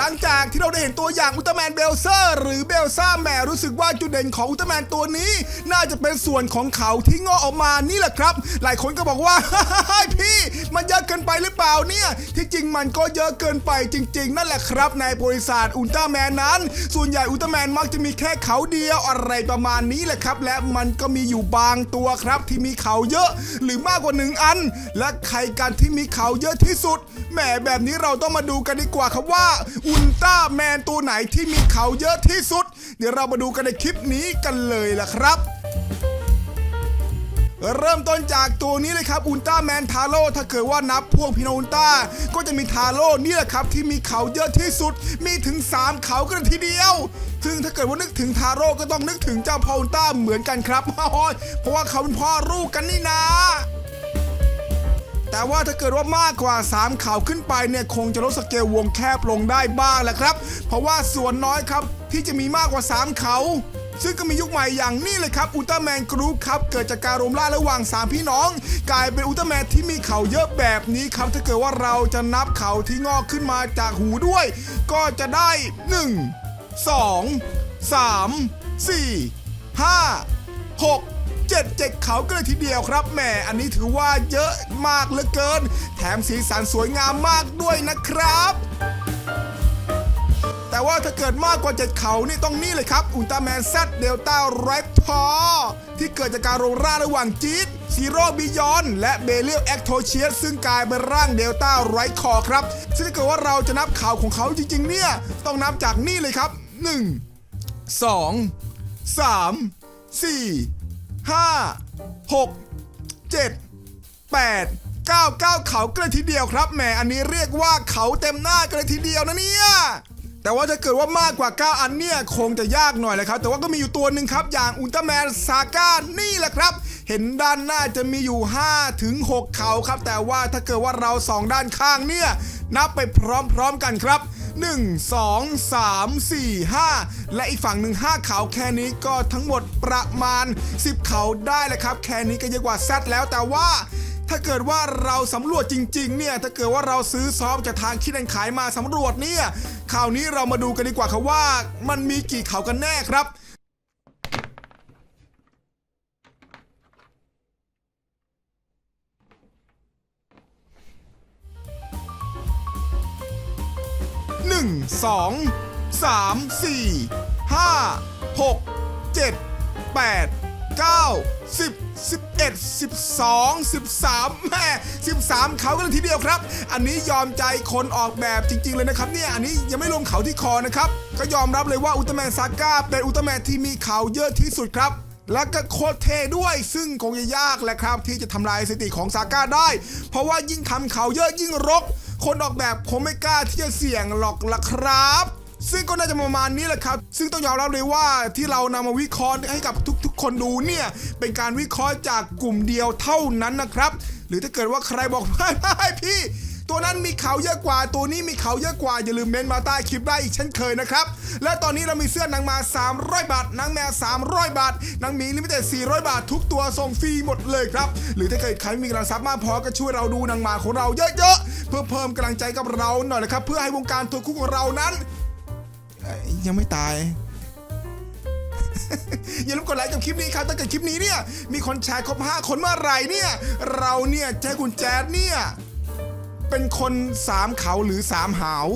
หลังจากที่เราได้เห็นตัวอย่างอุลตร้าแมนเบลเซอร์หรือเบลซ่าแมรู้สึกว่าจุดเด่นของอุลตร้าแมนตัวนี้ น่าจะเป็นส่วนของเขาที่งอกออกมานี่แหละครับ หลายคนก็บอกว่าพี่ มันเยอะเกินไปหรือเปล่าเนี่ย ที่จริงมันก็เยอะเกินไปจริง ๆ นั่นแหละครับในบริษัทอุลตร้าแมนนั้น ส่วนใหญ่อุลตร้าแมนมักจะมีแค่เขาเดียวอะไรประมาณนี้แหละครับ และมันก็มีอยู่บางตัวครับที่มีเขาเยอะ หรือมากกว่าหนึ่งอัน และใครกันที่มีเขาเยอะที่สุดแหมแบบนี้เราต้องมาดูกันดีกว่าครับว่า อุลตร้าแมนตัวไหนที่มีเขาเยอะที่สุด เดี๋ยวเรามาดูกันในคลิปนี้กันเลยล่ะครับ เริ่มต้นจากตัวนี้เลยครับอุลตร้าแมนทาโร่ถ้าเกิดว่านับพวกพิโนอุลตร้าก็จะมีทาโร่นี่แหละครับที่มีเขาเยอะที่สุด มีถึง 3 เขากันทีเดียว ซึ่งถ้าเกิดว่านึกถึงทาโร่ก็ต้องนึกถึงเจ้าพออุลตร้าเหมือนกันครับเพราะว่าเขาเป็นพ่อลูกกันนี่นาแต่ว่าถ้าเกิดว่ามากกว่า3เขาขึ้นไปเนี่ยคงจะลดสเกลวงแคบลงได้บ้างแหละครับ เพราะว่าส่วนน้อยครับที่จะมีมากกว่า 3 เขา ซึ่งก็มียุคใหม่อย่างนี้เลยครับอุลตร้าแมนกรุ๊ปครับเกิดจากการรวมล่าระหว่าง 3 พี่น้อง กลายเป็นอุลตร้าแมนที่มีเขาเยอะแบบนี้ครับถ้าเกิดว่าเราจะนับเขาที่งอกขึ้นมาจากหูด้วย ก็จะได้ 1 2 3 4 5 6เจ็ดเจ็ดเขาก็เลยทีเดียวครับแหมอันนี้ถือว่าเยอะมากเหลือเกิน แถมสีสันสวยงามมากด้วยนะครับ แต่ว่าถ้าเกิดมากกว่า 7 เขานี่ต้องนี่เลยครับ อุลตร้าแมนแซดเดลต้าไรพอที่เกิดจากการโรงร่าระหว่างจี๊ดซีโร่บิยอน และเบเลียลแอคโทเชียสซึ่งกลายเป็นร่างเดลต้าไรคอครับ ซึ่งถ้าเกิดว่าเราจะนับเขาของเขาจริงๆ เนี่ย ต้องนับจากนี่เลยครับ 1 2 3 4 5 6 7 8 9 9เขากันทีเดียวครับแหมอันนี้เรียกว่าเขาเต็มหน้ากันทีเดียวนะเนี่ย แต่ว่าถ้าเกิดว่ามากกว่า 9 อันเนี่ยคงจะยากหน่อยแหละครับ แต่ว่าก็มีอยู่ตัวหนึ่งครับ อย่างอุลตร้าแมนซาก้านี่แหละครับ เห็นด้านหน้าจะมีอยู่5ถึง6เขาครับ แต่ว่าถ้าเกิดว่าเราสองด้านข้างเนี่ยนับไปพร้อมๆกันครับ 1 2 3 4 5 และอีกฝั่งหนึ่ง5เขาแค่นี้ก็ทั้งหมดประมาณ 10 เขาได้แหละครับ แค่นี้ก็เยอะกว่าแซดแล้วแต่ว่าถ้าเกิดว่าเราสำรวจจริงๆ เนี่ย ถ้าเกิดว่าเราซื้อซอฟจากทางคิดแอนขายมาสำรวจเนี่ย คราวนี้เรามาดูกันดีกว่าครับว่า มันมีกี่เขากันแน่ครับหนึ่งสองสามสี่ห้าหกเจ็ดแปด เก้าสิบสิบเอ็ดสิบสองสิบสามแม่สิบสามเขากันเลยทีเดียวครับ อันนี้ยอมใจคนออกแบบจริง ๆ เลยนะครับเนี่ยอันนี้ยังไม่รวมเขาที่คอนะครับ ก็ยอมรับเลยว่าอุลตร้าแมนซาก้าเป็นอุลตร้าแมนที่มีเขาเยอะที่สุดครับและก็โคตรเท่ด้วย ซึ่งคงจะยากแหละครับ ที่จะทำลายสถิติของซาก้าได้ เพราะว่ายิ่งทำเขาเยอะยิ่งรก คนออกแบบคงไม่กล้าที่จะเสี่ยงหรอกละครับ ซึ่งก็น่าจะประมาณนี้แหละครับ ซึ่งต้องยอมรับเลยว่าที่เรานำมาวิเคราะห์ให้กับทุกๆ คนดูเนี่ย เป็นการวิเคราะห์จากกลุ่มเดียวเท่านั้นนะครับ หรือถ้าเกิดว่าใครบอกไม่พี่ ตัวนั้นมีเขาเยอะกว่า ตัวนี้มีเขาเยอะกว่า อย่าลืมเมนต์มาใต้คลิปได้อีกเช่นเคยนะครับ และตอนนี้เรามีเสื้อนางมา 300 บาท นางแมว 300 บาท นางหมีลิมิเต็ด400 บาท ทุกตัวส่งฟรีหมดเลยครับ หรือถ้าเกิดใครมีกำลังทรัพย์มากพอก็ช่วยเราดูนางหมาของเราเยอะๆ เพื่อเพิ่มกำลังใจกับเราหน่อยนะครับ เพื่อให้วงการตัวคู่ของเรานั้น ยังไม่ตาย อย่าลืมกดไลค์กับคลิปนี้ครับถ้าเกิดคลิปนี้เนี่ย มีคนแชร์ครบ 5 คนเมื่อไหร่เนี่ย เราเนี่ยจะให้คุณแจ๊ดเนี่ย เป็นคนสามเขาหรือสามหาว